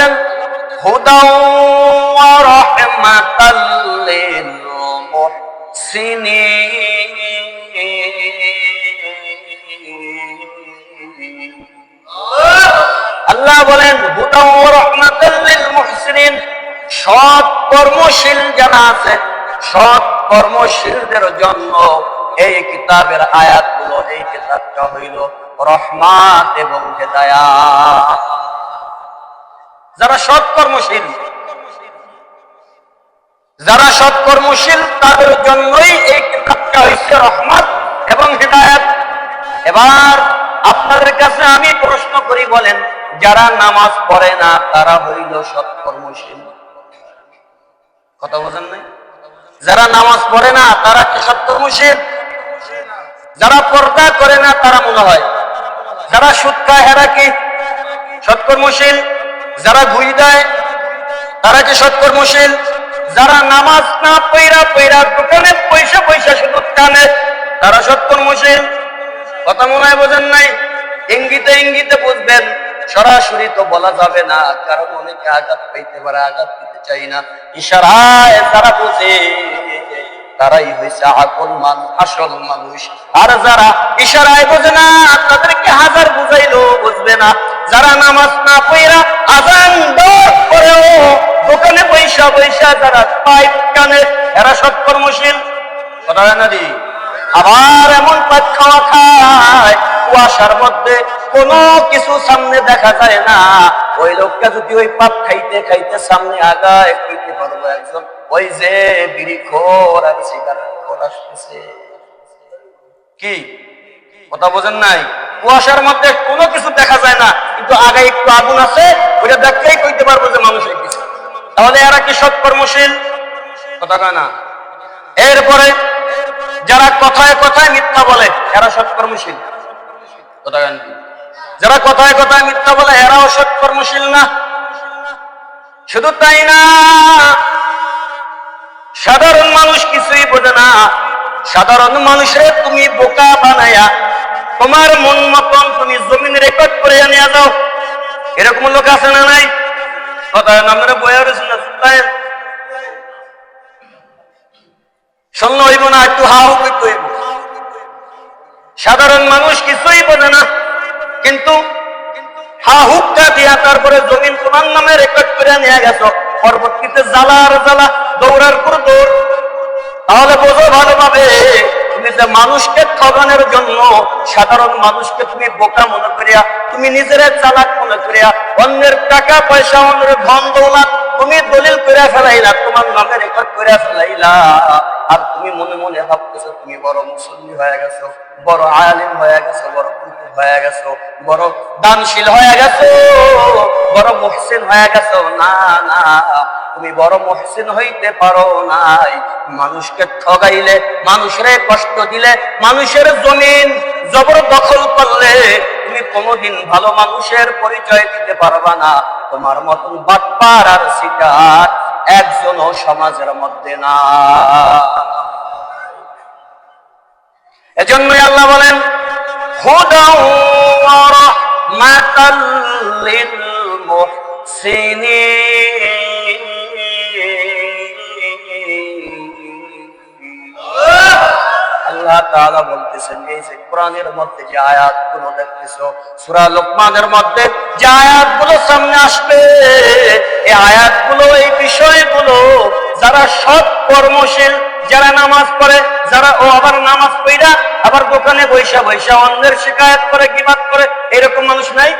বলতেছেন আল্লাহ বলেন সৎ কর্মশীল যারা আছে, সৎ কর্মশীলদের জন্য এই কিতাবের আয়াতগুলো, এই কিতাবটা হইল রহমাত এবং হেদায়াত। যারা সৎ কর্মশীল, যারা সৎ কর্মশীল, তাদের জন্যই এই কিতাবটা হয়েছে রহমত এবং হেদায়াত। এবার আপনাদের কাছে আমি প্রশ্ন করি বলেন, যারা নামাজ পড়ে না, তারা হইল সৎ কর্মশীল। কথা বোঝেন নাই? যারা নামাজ পড়ে না, তারা কি সৎ কর্মশীল? যারা পর্দা করে না, তারা মনে হয়। যারা সুদ খায়, এরা কি সৎকর্মশীল যারা ঘুষ দেয়, তারা কি সৎকর্মশীল? যারা নামাজ না পৈরা পৈরা দোকানে পয়সা পয়সা শুধু টানে, তারা সৎকর্মশীল? কথা মনে হয় বোঝেন নাই? ইঙ্গিতে ইঙ্গিতে বুঝবেন, সরাসরি তো বলা যাবে না, কারণ অনেকে আঘাত পাইতে পারে, আঘাত দিতে চাই না। ইশারায় তারা বুঝে তারাই হয়েছে আকল মানুষ আসল মানুষ। আর যারা ইশারায় বোঝে না, তাদেরকে হাজার বুঝাইলো বুঝবে না। যারা নামাজ না পইরা আজান করেও দোকানে পয়সা পয়সা যারা পাইপ কানে, এরা সৎকর্মশীল। হয় না আবার এমন পাত খাওয়া খায়, কুয়াশার মধ্যে কোনো কিছু সামনে দেখা যায় না। ওই লোকটা যদি ওই পাপ খাইতে খাইতে সামনে আগায়, কইতে পারব একজন। ওই যে বিড়ি খোর সিগারেট কি? কথা বোঝেন নাই? কুয়াশার মধ্যে কোনো কিছু দেখা যায় না, কিন্তু আগে একটু আগুন আছে, ওইটা দেখলেই কইতে পারব যে মানুষের গেছে তাহলে এরা কি সৎকর্মশীল কথা কয় না। এরপরে যারা কথায় কথায় মিথ্যা বলে, এরা সৎকর্মশীল কথা কেন? যারা কথায় কথায় মিথ্যা বলে, এরাও সৎকর্মশীল না। শুধু তাই না সাধারণ মানুষ কিছুই বোঝে না। সাধারণ মানুষের তুমি বোকা বানায়া, তোমার মন মতন তুমি জমিন রেকর্ড করে নিয়ে যাও। এরকম লোক আছে না নাই? হইব না, একটু সাধারণ মানুষ কিছুই বোঝে না, কিন্তু হা হুকটা দিয়া তারপরে জমিন তোমার নামে রেকর্ড করে নিয়ে গেছো। পরবর্তীতে আর জ্বালা। দৌড়ার পর দৌড়। তাহলে বোঝো ভালোভাবে মানুষকে ঠগানোর জন্য, সাধারণ মানুষকে তুমি বোকা মনে করিয়া, তুমি নিজের চালাক মনে করিয়া, অন্যের টাকা, পয়সা, অন্যের ধন, দৌলত, তুমি দলিল করে ফেলাইলা, তোমার নামে রেকর্ড করে ফেলাইলা। আর তুমি মনে মনে ভাবতেছো, তুমি বড় মুসল্লি হয়ে গেছো, বড় আয়ালিম হয়ে গেছো, বড় কুতুব হয়ে গেছো, বড় দানশীল হয়ে গেছো, বড় মুহসিন হয়ে গেছো। না না। তুমি বড় মহসিন হইতে পারো নাই। মানুষকে ঠগাইলে, মানুষের কষ্ট দিলে, মানুষের জমিন জবর দখল করলে তুমি কোনোদিন ভালো মানুষের পরিচয় দিতে পারবা না। তোমার মতন বাটপার আর শিকার একজনও সমাজের মধ্যে না। এজন্যই আল্লাহ বলেন হুদাও ওয়া রাহমাতাল লিল মুহসিনিন। আল্লাহ বলতেছেন, এই যে কোরআনের মধ্যে যে আয়াতগুলো লোকমানের মধ্যে যে আয়াতগুলো সামনে আসবে, এই আয়াতগুলো, এই বিষয়গুলো যারা কর্মশীল, যারা নামাজ পড়ে, যারা ও আবার নামাজ পড়া আবার দোকানে বৈশা বৈশা অন্যের শিকায়ত করে করে, এরকম মানুষ নাই?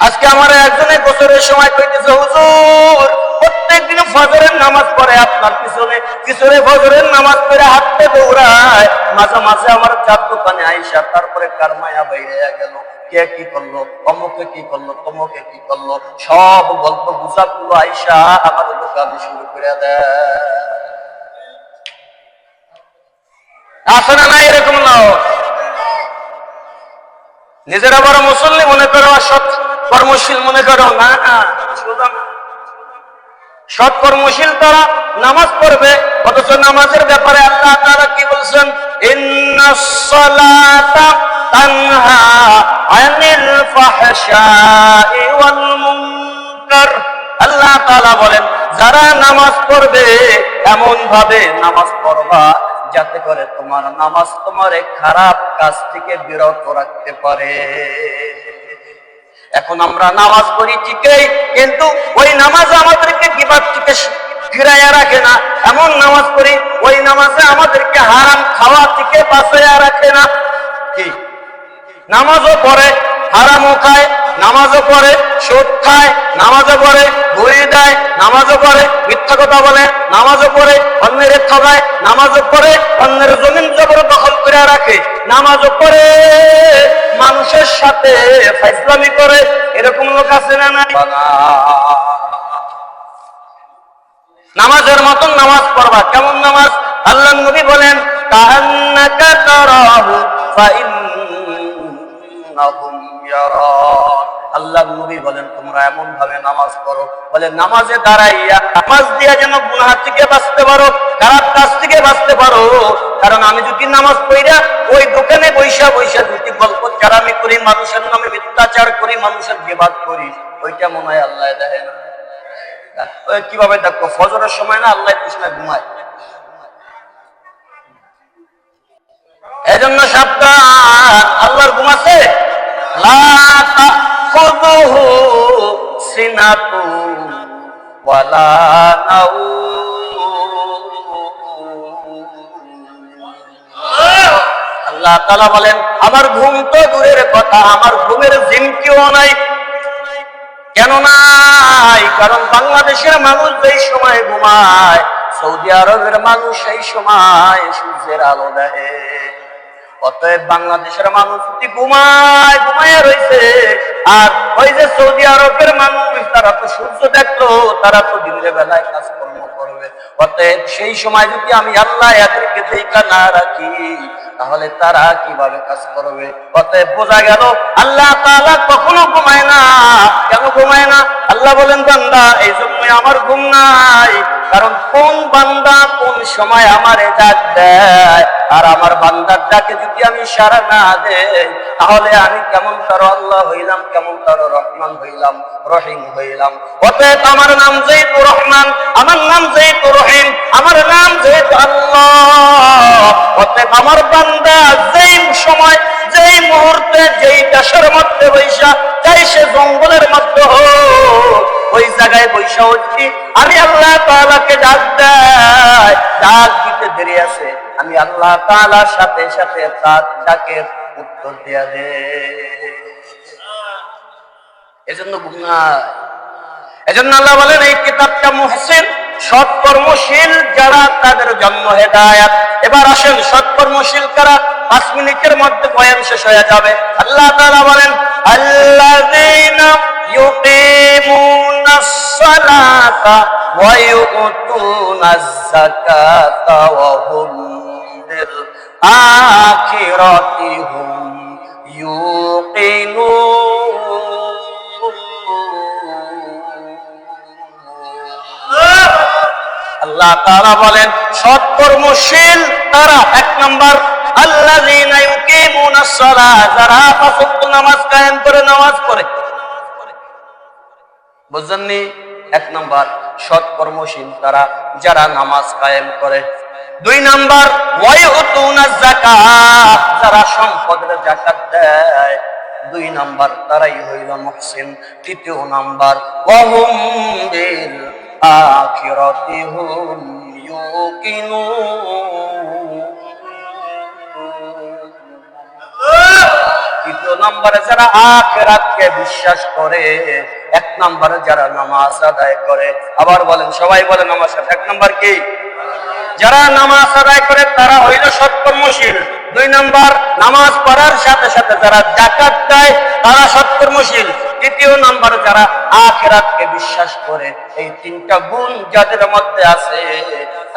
আজকে আমার একজনে গোসলের সময় কইতেছে, হুজুর, প্রত্যেকদিন ফজরের নামাজ পড়ে আপনার পিছনে পিছনে ফজরের নামাজ পড়ে হাঁটতে দৌড়ায়, মাঝে মাঝে আমার চার দোকানে আইসা তারপরে কার মায়া বাইরে গেল? কে কি করল? অমুকে কি করল? তমুকে কি করল? সব গল্পগুলো আইসা আমার দোকানে শুরু করে দেয়। আছে না এরকম লোক নিজেরা বড় মুসল্লি মনে করো, সৎ কর্মশীল মনে করো, না না, সোজা না। সৎকর্মশীল তারা নামাজ পড়বে, অথচ নামাজের ব্যাপারে আল্লাহ তারা কি বলছেন? আল্লাহ তালা বলেন, যারা নামাজ পড়বে এমন ভাবে নামাজ পড়বা যাতে করে তোমার নামাজ তোমার খারাপ কাজ থেকে বিরত রাখতে পারে। এখন আমরা নামাজ পড়ি ঠিকই, কিন্তু ওই নামাজ আমাদেরকে কিবার থেকে ফিরাইয়া রাখে না। এমন নামাজ পড়ি, ওই নামাজে আমাদেরকে হারাম খাওয়া থেকে বাঁচাইয়া রাখে না। কি? নামাজও পড়ে, হারামও খায় নামাজও পড়ে, সুদ খায়, নামাজও পড়ে ঘুরিয়ে দেয়, নামাজও পড়ে, মিথ্যা কথা বলে, নামাজও পড়ে, অন্যের ঠগায় নামাজও পড়ে, অন্যের জমিন জবর দখল করে রাখে, নামাজও পড়ে, মানুষের সাথে ফাইসলামি করে, এরকম লোক আছে না নাই? নামাজের মতন নামাজ পড়বা, কেমন নামাজ? আল্লাহ নবী বলেন তারাহু আল্লাহ নবী বলেন, তোমরা এমন ভাবে নামাজ পড়ো। বলে, নামাজে দাঁড়াইয়া নামাজ দিয়া যেন গুনাহ থেকে বাঁচতে পারো, খারাপ কাজ থেকে বাঁচতে পারো। কারণ আমি যদি নামাজ পড়িয়া ওই দোকানে বৈশা বৈশা যদি গল্প চারামি করি, মানুষের নামে মিথ্যাচার করি, মানুষের বিবাদ করি, ওইটা মনে হয় আল্লাহ দেখে না। কীভাবে দেখো, ফজরের সময় না আল্লাহ কৃষ্ণা ঘুমায়। এজন্য সাবধান, আল্লাহর ঘুম আল্লাহ তাআলা বলেন, আমার ঘুম তো দূরের কথা, আমার ঘুমের জিমকিও নাই। কেন নাই? কারণ বাংলাদেশের মানুষ যেই সময় ঘুমায়, সৌদি আরবের মানুষ এই সময় সূর্যের আলো দেয় অতএব বাংলাদেশের মানুষ ঘুমায় ঘুমায় রয়েছে আর ওই যে সৌদি আরবের মানুষ, তারা তো সূর্য দেখল, তারা তো দিনের বেলায় কাজকর্ম করবে। অতএব সেই সময় যদি আমি আল্লাহ এদেরকে দেখা না রাখি, তাহলে তারা কীভাবে কাজ করবে? অতএব বোঝা গেল, আল্লাহ তাআলা কখনো ঘুমায় না। কেন ঘুমায় না? আল্লাহ বলেন, বান্দা, এই জন্যই আমার ঘুম নাই। কারণ কোন বান্দা কোন সময় আমারে ডাক দেয়? আর আমার বান্দার ডাকে যদি আমি সারা না দেই, তাহলে আমি কেমন তার আল্লাহ হইলাম, কেমন তার রহমান হইলাম, রহিম হইলাম। অতএব আমার নাম যেহেতু রহমান, আমার নাম যেহেতু রহিম, আমার নাম যেহেতু আল্লাহ, অতএব আমার বান্দা যেই সময়, যেই মুহূর্তে, যেই দেশের মধ্যে বৈশা চাই সে জঙ্গলের মধ্যে হোক ওই জায়গায় বৈশা হচ্ছি। আমি আল্লাহ তাআলাকে ডাক দেয় ডাক দিতে দেরি আছে। আমি আল্লাহ তাআলার সাথে সাথে তার ডাকের উত্তর দিয়া দে এজন্য এজন্য আল্লাহ বলেন, এই কিতাবটা মুহসিন, সৎকর্মশীল যারা, তাদের জন্ম হেদায়াত। এবার আসেন, সৎকর্মশীল কারা? পাঁচ মিনিটের মধ্যে বয়ান শেষ হয়ে যাবে। আল্লাহ তাআলা বলেন, আল্লাযীনা যাকাতা ওয়া হুম বিল আখিরাতি হুম ইউকিনুন আল্লাহ তারা বলেন সৎকর্মশীল তারা এক নম্বর আল্লাহ যারা নামাজ কায়েম করে, নামাজ পড়ে। বুঝছেননি এক নাম্বার, সৎকর্মশীল তারা, যারা নামাজ কায়েম করে। দুই নাম্বার যারা সম্পদের জাকাত দেয়। দুই নাম্বার, তারাই হইল মুহসিন। তৃতীয় নাম্বার আখিরাতি হুম তৃতীয় নম্বরে যারা আখেরাতকে বিশ্বাস করে, এক নম্বরে যারা নামাজ আদায় করে, আবার বলেন, সবাই বলেন আমার সাথে এক নম্বর কি? যারা নামাজ আদায় করে, তারা হইল সৎকর্মশীল। দুই নাম্বার, নামাজ পড়ার সাথে সাথে যারা জাকাত দেয়, তারা সৎকর্মশীল। তৃতীয় নাম্বার, যারা আখেরাতকে বিশ্বাস করে, এই তিনটা গুণ যাদের মধ্যে আছে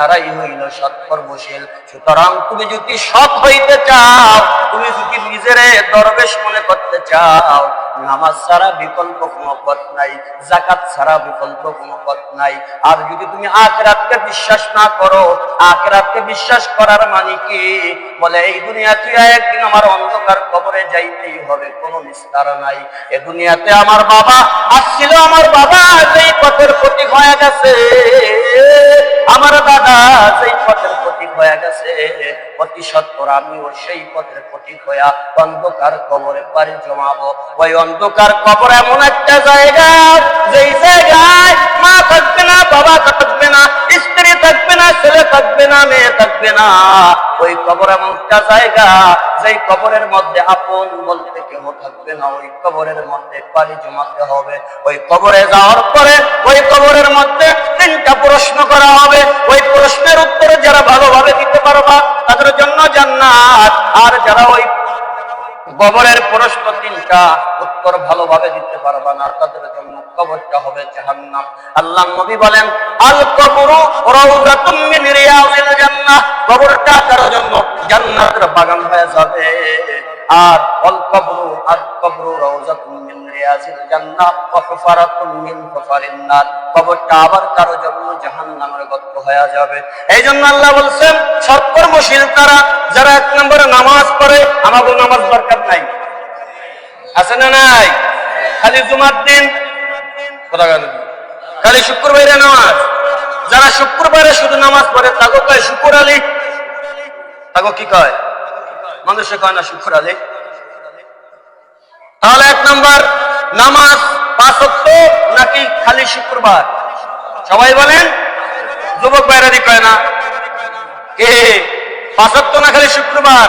তারাই হইল সৎকর্মশীল। সুতরাং তুমি যদি সৎ হইতে চাও, তুমি যদি নিজেরে দরবেশ মনে করতে চাও, নামাজ ছাড়া বিকল্প কোনো পথ নাই জাকাত ছাড়া বিকল্প কোনো পথ নাই। আর যদি তুমি আখরাতকে বিশ্বাস না করো, আখরাতকে বিশ্বাস করার মানে কি? বলে, এই দুনিয়া তুই একদিন আমার অন্ধকার কবরে যাইতেই হবে, কোনো নিস্তার নাই। এ দুনিয়াতে আমার বাবা আসছিল, আমার বাবা যেই পথের ক্ষতি হয়ে গেছে। হয়ে গেছে। অতি সত্তর আমিও সেই পথের পথিক হইয়া অন্ধকার কবরে পারি জমাবো। ওই অন্ধকার কবর এমন একটা জায়গা, যেই জায়গায় মা থাকবে না, বাবা থাকবে না থাকবে না, ছেলে থাকবে না, মেয়ে থাকবে না। ওই কবর এমন একটা জায়গা, যেই কবরের মধ্যে আপন বলতে কেউ থাকবে না। ওই কবরের মধ্যে পানি জমাতে হবে। ওই কবরে যাওয়ার পরে ওই কবরের মধ্যে তিনটা প্রশ্ন করা হবে। ওই প্রশ্নের উত্তরে যারা ভালোভাবে দিতে পারবা, তাদের জন্য জান্নাত। আর যারা ওই কবরের প্রশ্ন তিনটা। উত্তর ভালোভাবে দিতে পারবা না, তাদের জন্য কবরটা হবে জাহান্নাম। আল্লাহ নবী বলেন, আল কবরু রাউযাতুম মিন রিয়াজিল জান্নাহ। কবরটা কারও জন্য জান্নাতের বাগান হয়ে যাবে। আর অল কবরু, আর কবরু রাউযাতুম মিন রিয়াজিল জান্নাহ ওয়া হুফারাতুম মিন হুফারিন নার। কবরটা আবার কারও জন্য জাহান্নামের গর্ত হয়ে যাবে। এই জন্য আল্লাহ বলছেন, সৎকর্মশীল তারা, যারা এক নম্বরে নামাজ পড়ে আমাদের নামাজ দরকার নাই। আছে না নাই? খালি জুমার দিন। খালি শুক্রবারে নামাজ। যারা শুক্রবারে শুধু নামাজ পড়ে তাকে কয় শুকুর আলী? তাকে কি কয়? মানুষে কয় না শুকুর আলী। তাহলে এক নম্বর, নামাজ পাঁচত্ব নাকি খালি শুক্রবার? সবাই বলেন, যুবক বাইরাদি কয় না? কে? পাঁচত্ব না খালি শুক্রবার?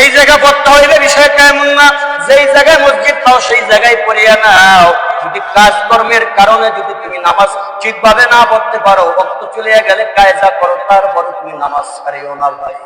এই জায়গা পড়তে হইবে বিষয় কেমন না? যেই জায়গায় মসজিদ পাও সেই জায়গায় পড়িয়া নাও। যদি কাজকর্মের কারণে যদি তুমি নামাজ ঠিকভাবে না পড়তে পারো রক্ত চলিয়া গেলে কায়দা করো তারপরে তুমি নামাজ ছাড়িও না ভাই।